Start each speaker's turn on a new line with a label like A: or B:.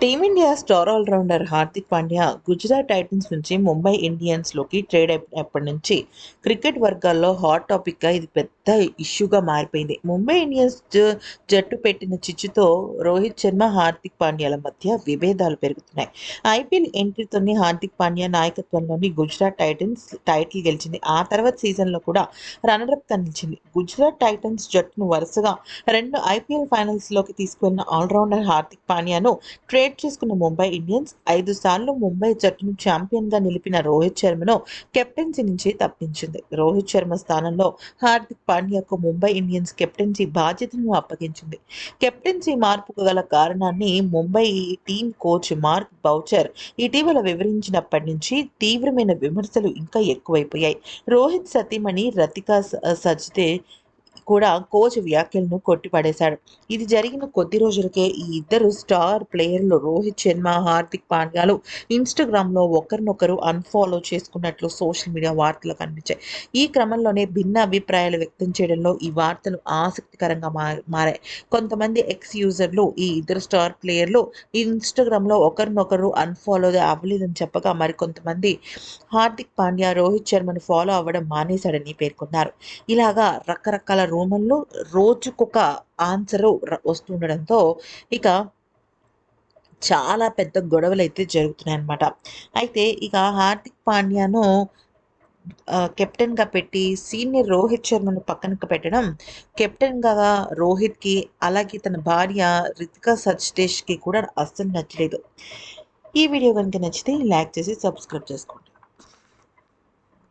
A: Team India star all-rounder Hardik Pandya Gujarat titans నుంచి Mumbai ఇండియన్స్లోకి trade అయినప్పటి నుంచి క్రికెట్ వర్గాల్లో హాట్ టాపిక్గా ఇది పెద్ద ఇష్యూగా మారిపోయింది. ముంబై ఇండియన్స్ జ- జట్టు పెట్టిన చిచ్చుతో రోహిత్ శర్మ హార్దిక్ పాండ్యాల మధ్య విభేదాలు పెరుగుతున్నాయి. ఐపీఎల్ ఎంట్రీతోనే హార్దిక్ పాండ్యా నాయకత్వంలోని గుజరాత్ టైటన్స్ టైటిల్ గెలిచింది. ఆ తర్వాత సీజన్లో కూడా రన్నరప్గా నిలిచింది. గుజరాత్ టైటన్స్ జట్టును వరుసగా రెండు ఐపీఎల్ ఫైనల్స్లోకి తీసుకువెళ్ళిన ఆల్రౌండర్ హార్దిక్ పాండ్యాను ట్రేడ్ చేసుకున్న ముంబై ఇండియన్స్ ఐదు సార్లు ముంబై జట్టును ఛాంపియన్గా నిలిపిన రోహిత్ శర్మను కెప్టెన్సీ నుంచి తప్పించింది. రోహిత్ శర్మ స్థానంలో హార్దిక్ పాండ్యాకు ముంబై ఇండియన్స్ కెప్టెన్సీ బాధ్యతను అప్పగించింది. కెప్టెన్సీ మార్పుకు గల కారణాన్ని Mumbai team coach Mark Boucher ఇటీవల వివరించినప్పటి నుంచి తీవ్రమైన విమర్శలు ఇంకా ఎక్కువైపోయాయి. రోహిత్ సతీమణి రతికా సజితే సజ్దే కూడా కోచ్ వ్యాఖ్యలను కొట్టిపడేశాడు. ఇది జరిగిన కొద్ది రోజులకే ఈ ఇద్దరు స్టార్ ప్లేయర్లు రోహిత్ శర్మ హార్దిక్ పాండ్యాలు ఇన్స్టాగ్రామ్లో ఒకరినొకరు అన్ఫాలో చేసుకున్నట్లు సోషల్ మీడియా వార్తలు కనిపించాయి. ఈ క్రమంలోనే భిన్న అభిప్రాయాలు వ్యక్తం చేయడంలో ఈ వార్తలు ఆసక్తికరంగా మారాయి. కొంతమంది ఎక్స్ యూజర్లు ఈ ఇద్దరు స్టార్ ప్లేయర్లు ఇన్స్టాగ్రామ్లో ఒకరినొకరు అన్ఫాలో అవ్వలేదని చెప్పగా మరికొంతమంది హార్దిక్ పాండ్యా రోహిత్ శర్మను ఫాలో అవ్వడం మానేశాడని పేర్కొన్నారు. ఇలాగా రకరకాల రూమర్లు రోజుకొక ఆన్సర్ వస్తుండడంతో ఇక చాలా పెద్ద గొడవలు అయితే జరుగుతున్నాయి అన్నమాట అయితే ఇక హార్దిక్ పాండ్యాను కెప్టెన్గా పెట్టి సీనియర్ రోహిత్ శర్మను పక్కనకు పెట్టడం కెప్టెన్గా రోహిత్కి అలాగే తన భార్య రితికా సచ్దేశ్కి కూడా అస్సలు నచ్చలేదు. ఈ వీడియో కనుక నచ్చితే లైక్ చేసి సబ్స్క్రైబ్ చేసుకోండి.